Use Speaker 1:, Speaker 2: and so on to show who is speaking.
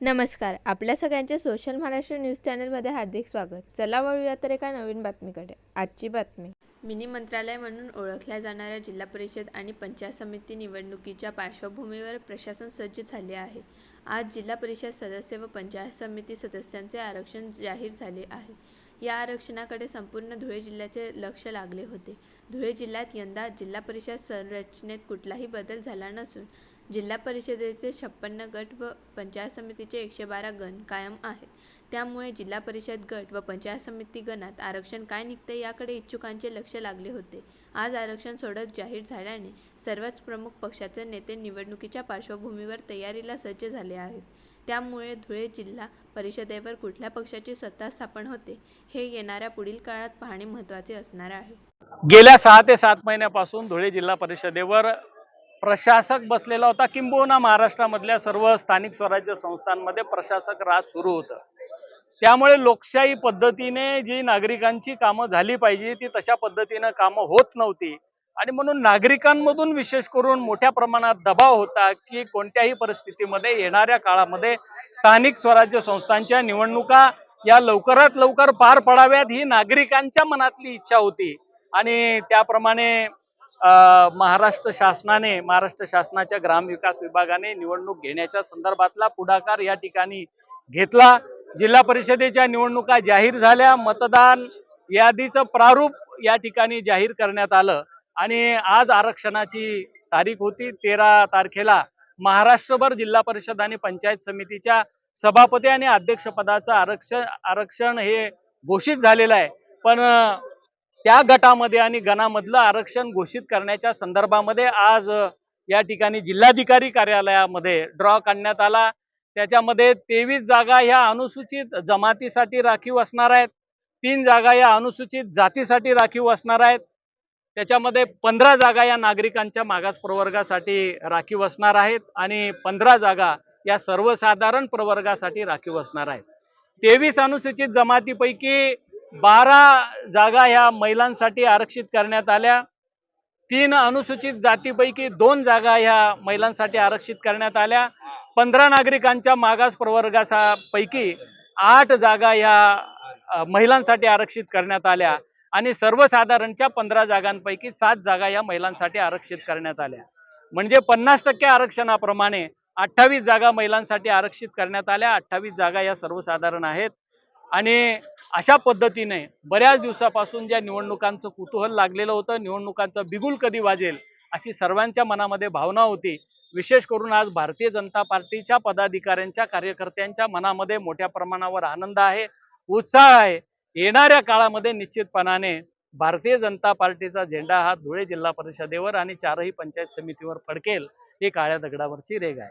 Speaker 1: नमस्कार आपल्या सगळ्यांचे सोशल महाराष्ट्र न्यूज चॅनलमध्ये हार्दिक स्वागत. चला वळूया तर एका नवीन बातमीकडे. आजची बातमी. मिनी मंत्रालय म्हणून ओळखल्या जाणाऱ्या जिल्हा परिषद आणि पंचायत समिती निवडणुकीच्या पार्श्वभूमीवर प्रशासन सज्ज झाले आहे. आज जिल्हा परिषद सदस्य व पंचायत समिती सदस्यांचे आरक्षण जाहीर झाले आहे. या आरक्षणाकडे संपूर्ण धुळे जिल्ह्याचे लक्ष लागले होते. धुळे जिल्ह्यात यंदा जिल्हा परिषद संरचनेत कुठलाही बदल झाला नसून जिल्हा परिषदेचे छप्पन्न गट व पंचायत समितीचे एकशे बारा गण कायम आहेत. त्यामुळे जिल्हा परिषद गट व पंचायत समिती गणात आरक्षण काय निघते याकडे इच्छुकांचे लक्ष लागले होते. आज आरक्षण सोडत जाहीर झाल्याने सर्वच प्रमुख पक्षाचे नेते निवडणुकीच्या पार्श्वभूमीवर तयारीला सज्ज झाले आहेत. त्यामुळे धुळे जिल्हा परिषदेवर कुठल्या पक्षाची सत्ता स्थापन होते हे येणाऱ्या पुढील काळात पाहणे महत्त्वाचे असणार आहे.
Speaker 2: गेल्या सहा ते सात महिन्यापासून धुळे जिल्हा परिषदेवर प्रशासक बसलेला होता किंबहुना महाराष्ट्रामधल्या सर्व स्थानिक स्वराज्य संस्थांमध्ये प्रशासक राज सुरू होतं. त्यामुळे लोकशाही पद्धतीने जी नागरिकांची कामं झाली पाहिजे ती तशा पद्धतीनं कामं होत नव्हती. आणि म्हणून नागरिकांमधून विशेष करून मोठ्या प्रमाणात दबाव होता की कोणत्याही परिस्थितीमध्ये येणाऱ्या काळामध्ये स्थानिक स्वराज्य संस्थांच्या निवडणुका या लवकरात लवकर पार पडाव्यात ही नागरिकांच्या मनातली इच्छा होती. आणि त्याप्रमाणे महाराष्ट्र शासनाने महाराष्ट्र शासनाच्या ग्रामविकास विभागाने निवडणूक घेण्याच्या संदर्भातला पुढाकार या ठिकाणी घेतला. जिल्हा परिषदेच्या निवडणुका जाहीर झाल्या. मतदान यादीचं प्रारूप या ठिकाणी जाहीर करण्यात आलं. आणि आज आरक्षणाची तारीख होती तेरा तारखेला. महाराष्ट्रभर जिल्हा परिषद आणि पंचायत समितीच्या सभापती आणि अध्यक्षपदाचं आरक्षण आरक्षण हे घोषित झालेलं आहे. पण त्या गटामध्ये आणि गणामधलं आरक्षण घोषित करण्याच्या संदर्भामध्ये आज या ठिकाणी जिल्हाधिकारी कार्यालयामध्ये ड्रॉ काढण्यात आला. त्याच्यामध्ये तेवीस जागा ह्या अनुसूचित जमातीसाठी राखीव असणार आहेत. तीन जागा या अनुसूचित जातीसाठी राखीव असणार आहेत. त्याच्यामध्ये पंधरा जागा या नागरिकांच्या मागास प्रवर्गासाठी राखीव असणार आहेत आणि पंधरा जागा या सर्वसाधारण प्रवर्गासाठी राखीव असणार आहेत. तेवीस अनुसूचित जमातीपैकी बारा जागा ह्या महिलांसाठी आरक्षित करण्यात आल्या. तीन अनुसूचित जातीपैकी दोन जागा ह्या महिलांसाठी आरक्षित करण्यात आल्या. पंधरा नागरिकांच्या मागास प्रवर्गापैकी आठ जागा ह्या महिलांसाठी आरक्षित करण्यात आल्या आणि सर्वसाधारणच्या पंधरा जागांपैकी सात जागा या महिलांसाठी आरक्षित करण्यात आल्या. म्हणजे पन्नास टक्के आरक्षणाप्रमाणे अठ्ठावीस जागा महिलांसाठी आरक्षित करण्यात आल्या. अठ्ठावीस जागा या सर्वसाधारण आहेत. आणि अशा पद्धतीने बऱ्याच दिवसापासून ज्या निवडणुकांचं कुतूहल लागलेलं होतं निवडणुकांचं बिगुल कधी वाजेल अशी सर्वांच्या मनामध्ये भावना होती. विशेष करून आज भारतीय जनता पार्टीच्या पदाधिकाऱ्यांच्या कार्यकर्त्यांच्या मनामध्ये मोठ्या प्रमाणावर आनंद आहे उत्साह आहे. येणाऱ्या काळामध्ये निश्चितपणाने भारतीय जनता पार्टीचा झेंडा हा धुळे जिल्हा परिषदेवर आणि चारही पंचायत समितीवर फडकेल ही काळ्या दगडावरची रेग आहे.